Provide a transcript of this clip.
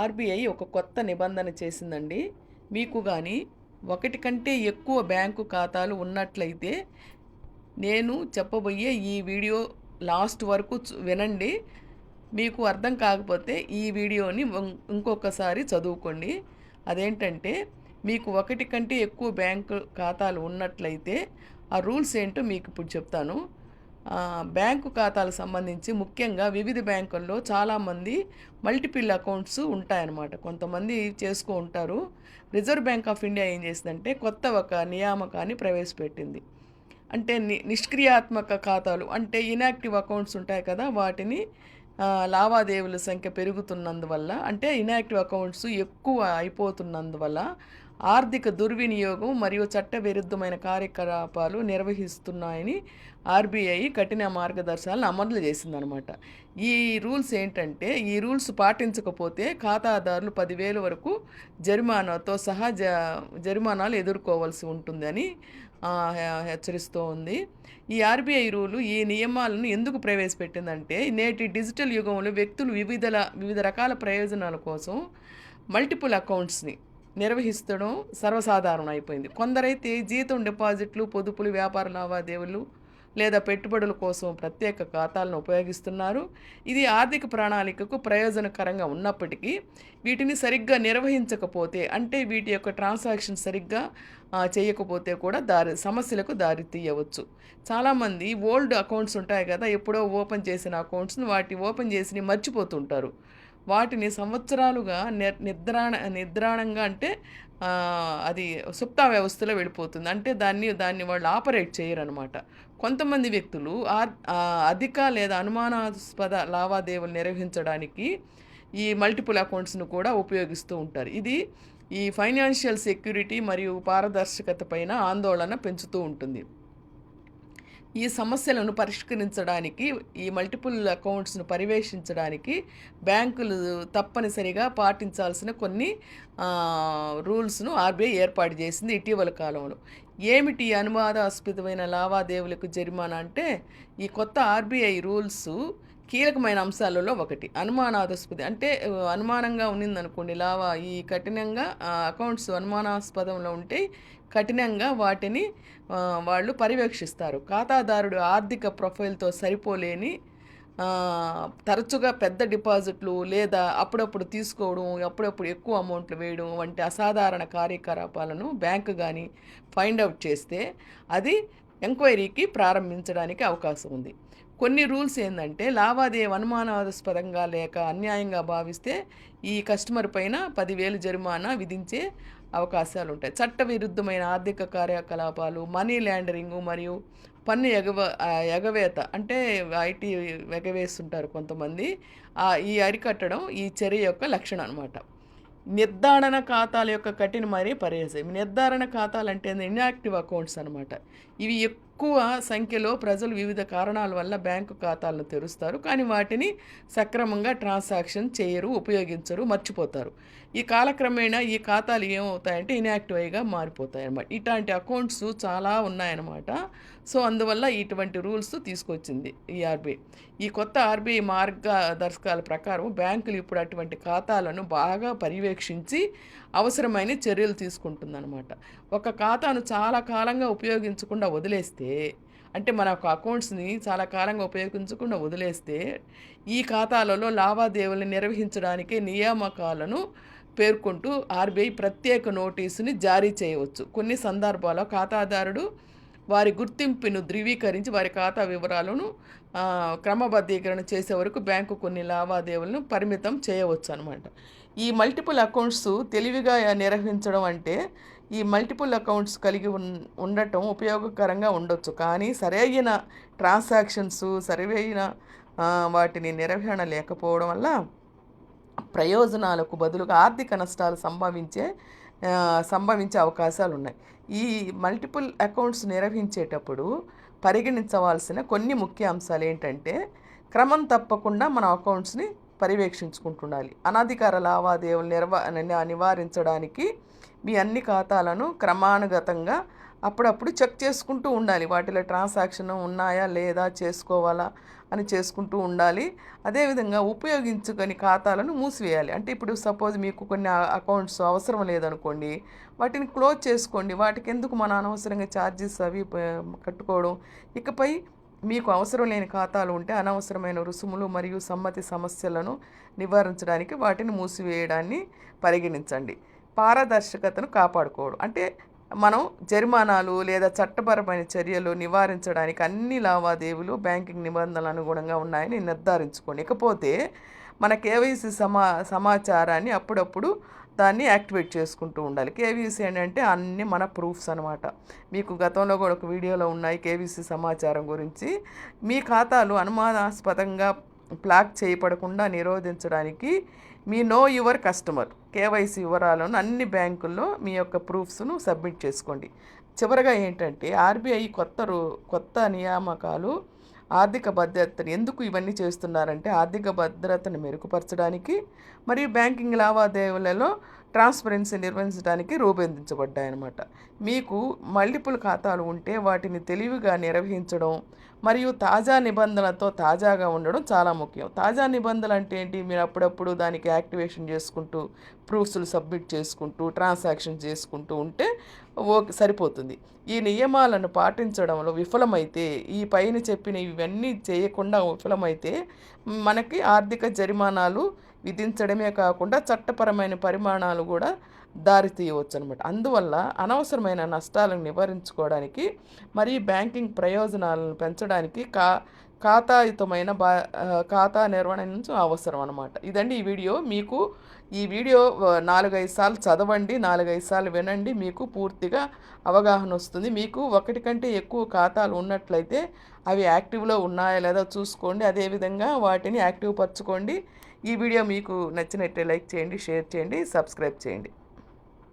RBI ఒక కొత్త నిబంధన చేసిందండి. మీకు కానీ ఒకటి కంటే ఎక్కువ బ్యాంకు ఖాతాలు ఉన్నట్లయితే నేను చెప్పబోయే ఈ వీడియో లాస్ట్ వరకు వినండి. మీకు అర్థం కాకపోతే ఈ వీడియోని ఇంకొకసారి చదువుకోండి. అదేంటంటే మీకు ఒకటి కంటే ఎక్కువ బ్యాంకు ఖాతాలు ఉన్నట్లయితే ఆ రూల్స్ ఏంటో మీకు ఇప్పుడు చెప్తాను. బ్యాంకు ఖాతాలకు సంబంధించి ముఖ్యంగా వివిధ బ్యాంకుల్లో చాలామంది మల్టిపుల్ అకౌంట్స్ ఉంటాయన్నమాట. కొంతమంది చేసుకో ఉంటారు. రిజర్వ్ బ్యాంక్ ఆఫ్ ఇండియా ఏం చేసిందంటే కొత్త ఒక నియామకాన్ని ప్రవేశపెట్టింది. అంటే ని నిష్క్రియాత్మక ఖాతాలు అంటే ఇనాక్టివ్ అకౌంట్స్ ఉంటాయి కదా వాటిని లావాదేవీల సంఖ్య పెరుగుతున్నందువల్ల అంటే ఇనాక్టివ్ అకౌంట్స్ ఎక్కువ అయిపోతున్నందువల్ల ఆర్థిక దుర్వినియోగం మరియు చట్టవిరుద్ధమైన కార్యకలాపాలు నిర్వహిస్తున్నాయని ఆర్బీఐ కఠిన మార్గదర్శకాలను అమలు చేసిందనమాట ఈ రూల్స్ ఏంటంటే ఈ రూల్స్ పాటించకపోతే ఖాతాదారులు పదివేల వరకు జరిమానాతో సహా జ జరిమానాలు ఎదుర్కోవాల్సి ఉంటుందని హెచ్చరిస్తూ ఉంది. ఈ ఆర్బీఐ రూలు ఈ నియమాలను ఎందుకు ప్రవేశపెట్టిందంటే నేటి డిజిటల్ యుగంలో వ్యక్తులు వివిధ వివిధ రకాల ప్రయోజనాల కోసం మల్టిపుల్ అకౌంట్స్ని నిర్వహిస్తడం సర్వసాధారణం అయిపోయింది. కొందరైతే జీతం డిపాజిట్లు పొదుపులు వ్యాపార లావాదేవీలు లేదా పెట్టుబడుల కోసం ప్రత్యేక ఖాతాలను ఉపయోగిస్తున్నారు. ఇది ఆర్థిక ప్రణాళికకు ప్రయోజనకరంగా ఉన్నప్పటికీ వీటిని సరిగ్గా నిర్వహించకపోతే అంటే వీటి యొక్క ట్రాన్సాక్షన్ సరిగ్గా చేయకపోతే కూడా దారి సమస్యలకు దారి తీయవచ్చు. చాలామంది ఓల్డ్ అకౌంట్స్ ఉంటాయి కదా ఎప్పుడో ఓపెన్ చేసిన అకౌంట్స్ని వాటి ఓపెన్ చేసి మర్చిపోతుంటారు. వాటిని సంవత్సరాలుగా నిర్ నిద్రాణ నిద్రాణంగా అంటే అది సుప్తా వ్యవస్థలో వెళ్ళిపోతుంది. అంటే దాన్ని దాన్ని వాళ్ళు ఆపరేట్ చేయరనమాట కొంతమంది వ్యక్తులు అధిక లేదా అనుమానాస్పద లావాదేవీలు నిర్వహించడానికి ఈ మల్టిపుల్ అకౌంట్స్ను కూడా ఉపయోగిస్తూ ఉంటారు. ఇది ఈ ఫైనాన్షియల్ సెక్యూరిటీ మరియు పారదర్శకత పైన ఆందోళన పెంచుతూ ఉంటుంది. ఈ సమస్యలను పరిష్కరించడానికి ఈ మల్టిపుల్ అకౌంట్స్ను పర్యవేక్షించడానికి బ్యాంకులు తప్పనిసరిగా పాటించాల్సిన కొన్ని రూల్స్ను ఆర్బీఐ ఏర్పాటు చేసింది ఇటీవల కాలంలో. ఏమిటి ఈ అనువాదాస్పదమైన లావాదేవీలకు జరిమానా అంటే ఈ కొత్త ఆర్బీఐ రూల్స్ కీలకమైన అంశాలలో ఒకటి. అనుమానాస్పద అంటే అనుమానంగా ఉన్నిందనుకోండి లావా ఈ కఠినంగా అకౌంట్స్ అనుమానాస్పదంలో ఉంటే కఠినంగా వాటిని వాళ్ళు పర్యవేక్షిస్తారు. ఖాతాదారుడు ఆర్థిక ప్రొఫైల్తో సరిపోలేని తరచుగా పెద్ద డిపాజిట్లు లేదా అప్పుడప్పుడు తీసుకోవడం అప్పుడప్పుడు ఎక్కువ అమౌంట్లు వేయడం వంటి అసాధారణ కార్యకలాపాలను బ్యాంకు కానీ ఫైండ్ అవుట్ చేస్తే అది ఎంక్వైరీకి ప్రారంభించడానికి అవకాశం ఉంది. కొన్ని రూల్స్ ఏంటంటే లావాదేవీ అనుమానాస్పదంగా లేక అన్యాయంగా భావిస్తే ఈ కస్టమర్ పైన పదివేలు జరిమానా విధించే అవకాశాలు ఉంటాయి చట్టవిరుద్ధమైన ఆర్థిక కార్యకలాపాలు మనీ ల్యాండరింగ్ మరియు పన్ను ఎగవ ఎగవేత అంటే ఐటీ ఎగవేస్తుంటారు కొంతమంది. ఈ అరికట్టడం ఈ చర్య యొక్క లక్షణం అనమాట నిర్ధారణ ఖాతాల యొక్క కఠిన మరీ పర్యాసం నిర్ధారణ ఖాతాలు అంటే ఇన్యాక్టివ్ అకౌంట్స్ అనమాట. ఇవి ఎక్కువ సంఖ్యలో ప్రజలు వివిధ కారణాల వల్ల బ్యాంకు ఖాతాలను తెరుస్తారు. కానీ వాటిని సక్రమంగా ట్రాన్సాక్షన్ చేయరు ఉపయోగించరు మర్చిపోతారు. ఈ కాలక్రమేణా ఈ ఖాతాలు ఏమవుతాయంటే ఇన్యాక్టివ్గా మారిపోతాయి అనమాట ఇట్లాంటి అకౌంట్స్ చాలా ఉన్నాయన్నమాట. సో అందువల్ల ఇటువంటి రూల్స్ తీసుకొచ్చింది ఈ ఆర్బీఐ ఈ కొత్త ఆర్బీఐ మార్గదర్శకాల ప్రకారం బ్యాంకులు ఇప్పుడు అటువంటి ఖాతాలను బాగా పర్యవేక్షించి అవసరమైన చర్యలు తీసుకుంటుందన్నమాట. ఒక ఖాతాను చాలా కాలంగా ఉపయోగించకుండా వదిలేస్తే అంటే మన ఒక అకౌంట్స్ని చాలా కాలంగా ఉపయోగించకుండా వదిలేస్తే ఈ ఖాతాలలో లావాదేవీలను నిర్వహించడానికి నియామకాలను పేర్కొంటూ ఆర్బీఐ ప్రత్యేక నోటీసుని జారీ చేయవచ్చు. కొన్ని సందర్భాల్లో ఖాతాదారుడు వారి గుర్తింపును ధృవీకరించి వారి ఖాతా వివరాలను క్రమబద్ధీకరణ చేసే వరకు బ్యాంకు కొన్ని లావాదేవీలను పరిమితం చేయవచ్చు అనమాట ఈ మల్టిపుల్ అకౌంట్స్ తెలివిగా నిర్వహించడం అంటే ఈ మల్టిపుల్ అకౌంట్స్ కలిగి ఉన్ ఉండటం ఉపయోగకరంగా ఉండొచ్చు. కానీ సరైన ట్రాన్సాక్షన్స్ సరైన వాటిని నిర్వహణ లేకపోవడం వల్ల ప్రయోజనాలకు బదులుగా ఆర్థిక నష్టాలు సంభవించే సంభవించే అవకాశాలు ఉన్నాయి ఈ మల్టిపుల్ అకౌంట్స్ నిర్వహించేటప్పుడు పరిగణించవలసిన కొన్ని ముఖ్య అంశాలు ఏంటంటే క్రమం తప్పకుండా మన అకౌంట్స్ని పర్యవేక్షించుకుంటుండాలి. అనధికార లావాదేవీలు నిర్వ నివారించడానికి మీ అన్ని ఖాతాలను క్రమానుగతంగా అప్పుడప్పుడు చెక్ చేసుకుంటూ ఉండాలి. వాటిలో ట్రాన్సాక్షన్ ఉన్నాయా? లేదా? చేసుకోవాలా? అని చేసుకుంటూ ఉండాలి. అదేవిధంగా ఉపయోగించుకొని ఖాతాలను మూసివేయాలి. అంటే ఇప్పుడు సపోజ్ మీకు కొన్ని అకౌంట్స్ అవసరం లేదనుకోండి వాటిని క్లోజ్ చేసుకోండి. వాటికి ఎందుకు మన అనవసరంగా ఛార్జెస్ అవి కట్టుకోవడం? ఇకపై మీకు అవసరం లేని ఖాతాలు ఉంటే అనవసరమైన రుసుములు మరియు సమ్మతి సమస్యలను నివారించడానికి వాటిని మూసివేయడాన్ని పరిగణించండి. పారదర్శకతను కాపాడుకోవడం. అంటే మనం జరిమానాలు లేదా చట్టపరమైన చర్యలు నివారించడానికి అన్ని లావాదేవీలు బ్యాంకింగ్ నిబంధనలు అనుగుణంగా ఉన్నాయని నిర్ధారించుకోండి. ఇకపోతే మన కేవైసీ సమా సమాచారాన్ని అప్పుడప్పుడు దాన్ని యాక్టివేట్ చేసుకుంటూ ఉండాలి. కేవీసీ ఏంటంటే అన్ని మన ప్రూఫ్స్ అనమాట మీకు గతంలో కూడా ఒక వీడియోలో ఉన్నాయి కేవీసీ సమాచారం గురించి. మీ ఖాతాలు అనుమానాస్పదంగా బ్లాక్ చేయబడకుండా నిరోధించడానికి మీ నో యువర్ కస్టమర్ కేవైసీ వివరాలను అన్ని బ్యాంకుల్లో మీ యొక్క ప్రూఫ్స్ను సబ్మిట్ చేసుకోండి. చివరగా ఏంటంటే ఆర్బీఐ కొత్త రూ కొత్త నియామకాలు ఆర్థిక భద్రతను ఎందుకు ఇవన్నీ చేస్తున్నారంటే ఆర్థిక భద్రతను మెరుగుపరచడానికి మరియు బ్యాంకింగ్ లావాదేవీలలో ట్రాన్స్పరెన్సీ నిర్వహించడానికి రూపొందించబడ్డాయన్నమాట. మీకు మల్టిపుల్ ఖాతాలు ఉంటే వాటిని తెలివిగా నిర్వహించడం మరియు తాజా నిబంధనలతో తాజాగా ఉండడం చాలా ముఖ్యం. తాజా నిబంధనలు అంటే ఏంటి? మీరు అప్పుడప్పుడు దానికి యాక్టివేషన్ చేసుకుంటూ ప్రూఫ్స్లు సబ్మిట్ చేసుకుంటూ ట్రాన్సాక్షన్ చేసుకుంటూ ఉంటే ఓకే సరిపోతుంది. ఈ నియమాలను పాటించడంలో విఫలమైతే ఈ పైన చెప్పిన ఇవన్నీ చేయకుండా విఫలమైతే మనకి ఆర్థిక జరిమానాలు విధించడమే కాకుండా చట్టపరమైన పరిమాణాలు కూడా దారి తీయవచ్చు అనమాట అందువల్ల అనవసరమైన నష్టాలను నివారించుకోవడానికి మరియు బ్యాంకింగ్ ప్రయోజనాలను పెంచడానికి కా ఖాతాయుతమైన బా ఖాతా నిర్వహణ నుంచి అవసరం అనమాట ఇదండి ఈ వీడియో. మీకు ఈ వీడియో నాలుగైదు సార్లు చదవండి నాలుగైదు సార్లు వినండి. మీకు పూర్తిగా అవగాహన వస్తుంది. మీకు ఒకటి కంటే ఎక్కువ ఖాతాలు ఉన్నట్లయితే అవి యాక్టివ్లో ఉన్నాయా లేదా చూసుకోండి. అదేవిధంగా వాటిని యాక్టివ్ పరచుకోండి. ఈ వీడియో మీకు నచ్చినట్టే లైక్ చేయండి షేర్ చేయండి సబ్స్క్రైబ్ చేయండి.